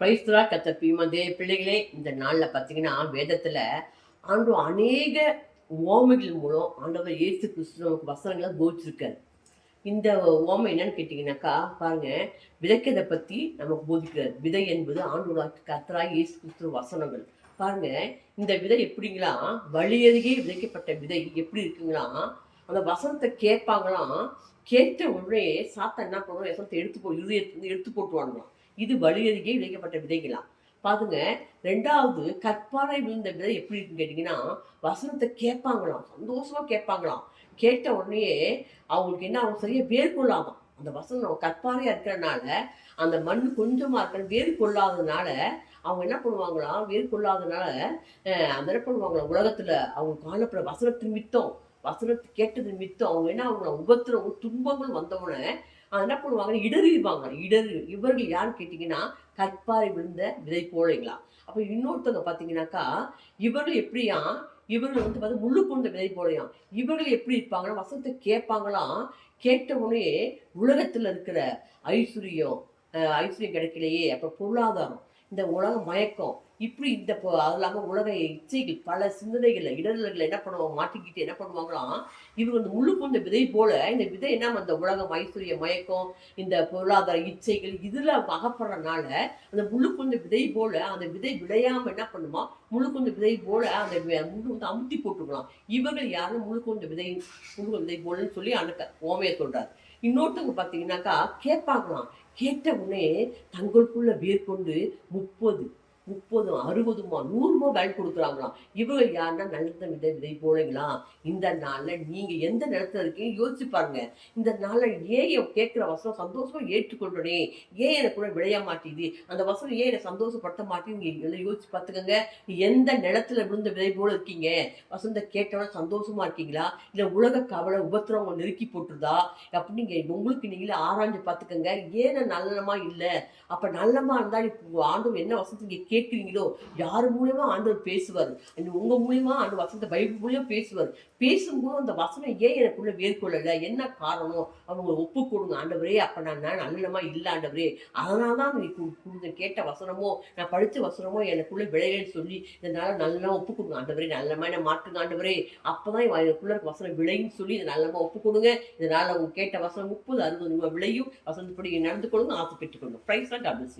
பிரைஸ்துரா கத்த பீமதே பிள்ளைகளே இந்த நாளில் பார்த்தீங்கன்னா வேதத்தில் ஆண்டு அநேக ஓமைகள் மூலம் ஆண்டவர் இயேசு கிறிஸ்து நமக்கு வசனங்களை போதிச்சிருக்காரு. இந்த ஓமை என்னன்னு கேட்டிங்கனாக்கா பாருங்க விதைக்கிறதை பற்றி நமக்கு போதிக்கிறார். விதை என்பது ஆண்டோட கத்தரா இயேசு கிறிஸ்து வசனங்கள். பாருங்க இந்த விதை எப்படிங்களா வழியருகே விதைக்கப்பட்ட விதை எப்படி இருக்குங்களா அந்த வசனத்தை கேட்பாங்களாம் கேட்ட உடனே சாத்தா என்ன பண்ணுவோம் வசனத்தை எடுத்து போ இருதயத்திலிருந்து எடுத்து போட்டுவாங்களாம் இது வழியருகே விதைக்கப்பட்ட விதைகளாம். பாருங்க ரெண்டாவது கற்பாறை விழுந்த விதை எப்படி இருக்குன்னு கேட்டிங்கன்னா வசனத்தை கேட்பாங்களாம் சந்தோஷமா கேட்பாங்களாம். கேட்ட உடனே அவங்களுக்கு என்ன அவங்க சரியா வேர் அந்த வசனம் கற்பாறையா இருக்கிறனால அந்த மண் கொஞ்சமா இருக்கிற வேர் கொள்ளாததுனால அவங்க என்ன பண்ணுவாங்களாம்? வேர் கொள்ளாததுனால அந்த என்ன பண்ணுவாங்களா உலகத்துல அவங்க காணப்படுற வசனத்தின் மித்தம் வசனத்தை கேட்டது மித்தம் அவங்க என்ன அவங்கள உபத்திரம் துன்பங்கள் வந்தவுடனே என்ன பண்ணுவாங்க இடறிவாங்க இடறி இவர்கள் யாருன்னு கேட்டிங்கன்னா கற்பாறை விழுந்த விதை போலைங்களா அப்போ இன்னொருத்தவங்க பார்த்தீங்கன்னாக்கா இவர்கள் எப்படியா இவர்கள் வந்து பார்த்தா முள்ளு கொண்ட விதை போலையாம் இவர்கள் எப்படி இருப்பாங்கன்னா வசத்தை கேட்பாங்களாம் கேட்ட உடனே உலகத்தில் இருக்கிற ஐஸ்வர்யம் ஐஸ்வர்யம் கிடைக்கலையே அப்புறம் பொருளாதாரம் இந்த உலக மயக்கம் இப்படி இந்த அது இல்லாமல் உலக இச்சைகள் பல சிந்தனைகளை இடர்களை என்ன பண்ணுவாங்க மாட்டிக்கிட்டு என்ன பண்ணுவாங்களாம் இவங்க இந்த முள்ளு கொண்ட விதை போல இந்த விதை என்ன அந்த உலகம் ஐஸ்வர்ய மயக்கம் இந்த பொருளாதார இச்சைகள் இதில் அகப்படுறதுனால அந்த முள்ளு கொண்ட விதை போல அந்த விதை விளையாமல் என்ன பண்ணுமா முள்ளு விதை போல அந்த முழு வந்து அமுத்தி போட்டுக்கலாம். இவர்கள் யாரும் முள்ளு விதை முழு விதை போலன்னு சொல்லி அனுக்க ஓமையை சொல்றாரு. இன்னொருத்தவங்க பார்த்தீங்கன்னாக்கா கேட்பாங்களாம். கேட்ட உடனே தங்களுக்குள்ள வேர்கொண்டு முப்பது முப்பதும் அறுபதுமா நூறுமோ வேல் கொடுக்குறாங்களாம். இவங்க யாருன்னா நல்ல விதை விதை போலங்களா இந்த நாளில் நீங்க எந்த நிலத்துல இருக்கீங்க யோசிச்சு பாருங்க. இந்த நாளில் ஏன் கேட்குற வசனம் சந்தோஷமா ஏற்றுக்கொள்றனே ஏன் எனக்கு கூட விளைய மாட்டேங்குது? அந்த வசனம் ஏன் என்னை சந்தோஷப்படுத்த மாட்டேங்குது? எல்லாம் யோசிச்சு பார்த்துக்கோங்க. எந்த நிலத்துல விழுந்த விதை போல இருக்கீங்க? வசந்த கேட்டவன சந்தோஷமா இருக்கீங்களா? இல்லை உலக கவலை உபத்திரம் நெருக்கி போட்டுருதா? அப்படின்னு உங்களுக்கு நீங்களே ஆராய்ஞ்சு பார்த்துக்கோங்க. ஏன் நல்லமா இல்லை? அப்போ நல்லமா இருந்தா நீ ஆண்டவர் என்ன வசதி கேட்குறீங்களோ? யார் மூலியமா ஆண்டவர் பேசுவார்? அந்த உங்க மூலியமா அந்த வசனத்தை பைபிள் மூலியமா பேசுவார். பேசும்போது அந்த வசனம் ஏன் எனக்குள்ள மேற்கொள்ளலை? என்ன காரணம்? அவங்க ஒப்பு கொடுங்க ஆண்டவரே. அப்போ நான் நல்லமா இல்லை ஆண்டவரே. அதனால தான் நீ கொடுத்த கேட்ட வசனமோ நான் படித்த வசனமோ எனக்குள்ள விளையன்னு சொல்லி இதனால நல்லா ஒப்பு கொடுங்க ஆண்டவரே. நல்லமா என்ன மாற்றுங்க ஆண்டவரே. அப்போ தான் எனக்குள்ள வசனம் விளையும் சொல்லி இதை நல்லமா ஒப்பு கொடுங்க. இதனால அவங்க கேட்ட வசனம் முப்பது அறுபது ரூபாய் விளையும். வசந்தப்படி நடந்து கொள்ளுங்க ஆசை பெற்றுக்கொள்ளுங்க. ப்ரைஸ் தான் டபுள்